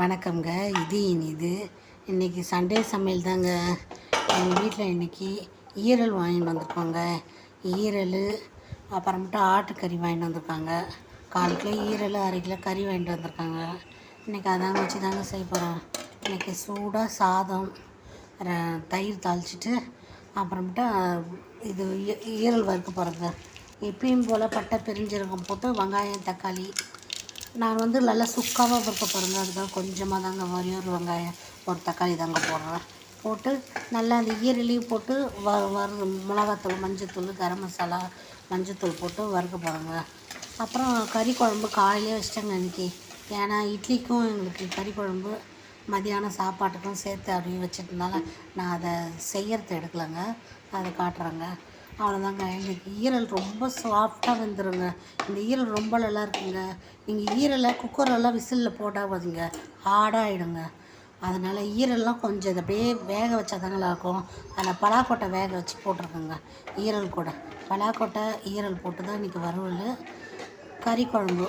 வணக்கம்ங்க. இது இனிது. இன்றைக்கி சண்டே சமையல் தாங்க. எங்கள் வீட்டில் இன்றைக்கி ஈரல் வாங்கிட்டு வந்திருக்கோங்க. ஈரல் அப்புறமேட்டு ஆட்டுக்கறி வாங்கிட்டு வந்திருக்காங்க. கால் கிலோ ஈரல் அரை கிலோ கறி வாங்கிட்டு வந்திருக்காங்க. இன்றைக்கி அதாங்க வச்சு தாங்க செய்ய போகிறேன் இன்றைக்கி சூடாக சாதம் ர- தயிர் தாளிச்சிட்டு அப்புறமேட்டு இது ஈ- ஈரல் வறுக்க போகிறது எப்பயும் போல் பட்டை பிரிஞ்சிருக்கும் போட்டு வெங்காயம் தக்காளி நான் வந்து நல்லா சுக்காவாக வறுக்க போகிறேங்க அதுதான் கொஞ்சமாக தாங்க ஒரே ஒரு வெங்காயம் ஒரு தக்காளி தாங்க போடுறேன். போட்டு நல்லா அந்த ஈரலையும் போட்டு வ வறு மிளகாத்தூள் மஞ்சத்தூள் கரம் மசாலா மஞ்சத்தூள் போட்டு வறுக்க போகிறேங்க அப்புறம் கறி குழம்பு காலையிலே வச்சிட்டேங்க இன்றைக்கி ஏன்னா இட்லிக்கும் எங்களுக்கு கறி குழம்பு மதியானம் சாப்பாட்டுக்கும் சேர்த்து அப்படியே வச்சிட்டனால நான் அதை செய்யறது எடுக்கலைங்க. அதை காட்டுறேங்க. அவ்வளோதாங்க எங்களுக்கு ஈரல் ரொம்ப சாஃப்டாக வந்துடுங்க இந்த ஈரல் ரொம்ப நல்லா இருக்குங்க. நீங்கள் ஈரலை குக்கரெல்லாம் விசிலில் போடாதீங்க ஹார்டாகிடுங்க அதனால் ஈரல்லாம் கொஞ்சம் இதை அப்படியே வேக வச்சா தாங்க இருக்கும் அதில் பலாக்கொட்டை வேக வச்சு போட்டிருக்கோங்க. ஈரல் கூட. பலாக்கொட்டை ஈரல் போட்டு தான் இன்றைக்கி வறுவல். கறி குழம்பு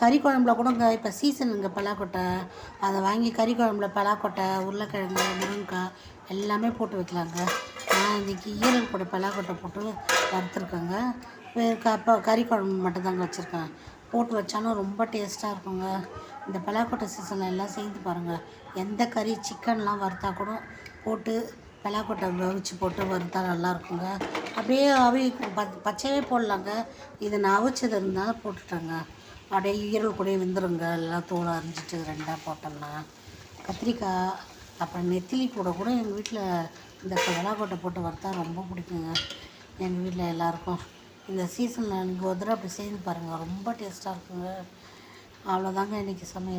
கறி குழம்புல கூடங்க இப்போ சீசனுங்க பலாக்கொட்டை. அதை வாங்கி கறி குழம்புல பலாக்கொட்டை உருளைக்கிழங்கு முருங்கைக்காய் எல்லாமே போட்டு வைக்கலாங்க. நான் இன்றைக்கி ஈரல் கூட பலாக்கொட்டை போட்டு வறுத்துருக்கேங்க. அப்போ கறி குழம்பு மட்டும்தாங்க வச்சுருக்கேன். போட்டு வச்சாலும் ரொம்ப டேஸ்ட்டாக இருக்குங்க. இந்த பலாக்கொட்டை சீசனில் எல்லாம் செய்து பாருங்கள் எந்த கறி சிக்கன்லாம் வறுத்தா கூட போட்டு பலாக்கொட்டை அவிச்சு போட்டு வறுத்தா நல்லா இருக்குங்க அப்படியே அவி பச்சையே போடலாங்க. இது நான் அவிச்சது இருந்தாலும் போட்டுட்டேங்க. அப்படியே ஈரல் கூட வெந்துருங்க. எல்லாம் தூள் அரிஞ்சிட்டு ரெண்டாக போட்டோம்னா. கத்திரிக்காய் அப்புறம் நெத்திலி கூட கூட எங்கள் வீட்டில் இந்த பலாக்கொட்டை போட்டு வறுத்தா ரொம்ப பிடிக்குங்க. எங்கள் வீட்டில் எல்லாருக்கும். இந்த சீசனில் நீங்கள் ஒரு தடவை அப்படி செய்து பாருங்கள் ரொம்ப டேஸ்ட்டாக இருக்குங்க. அவ்வளோதாங்க இன்றைக்கி சமையல்.